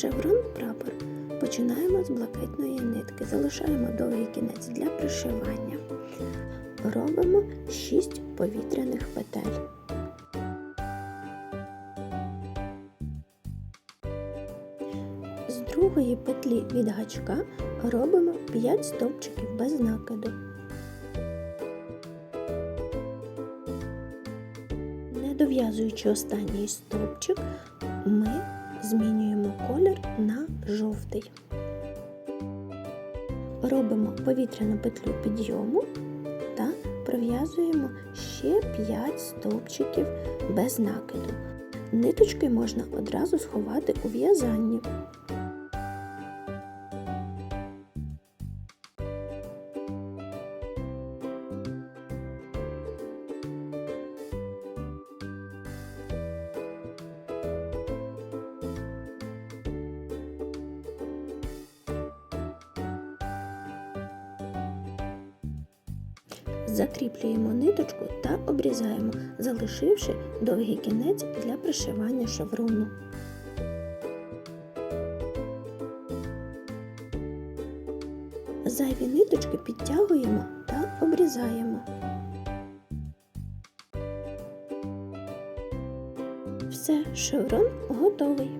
Шеврон прапор. Починаємо з блакитної нитки, залишаємо довгий кінець для пришивання. Робимо 6 повітряних петель. З другої петлі від гачка робимо 5 стовпчиків без накиду. Не дов'язуючи останній стовпчик, ми змінюємо колір на жовтий. Робимо повітряну петлю підйому та пров'язуємо ще 5 стовпчиків без накиду. Ниточки можна одразу сховати у в'язанні. Закріплюємо ниточку та обрізаємо, залишивши довгий кінець для пришивання шеврону. Зайві ниточки підтягуємо та обрізаємо. Все, шеврон готовий.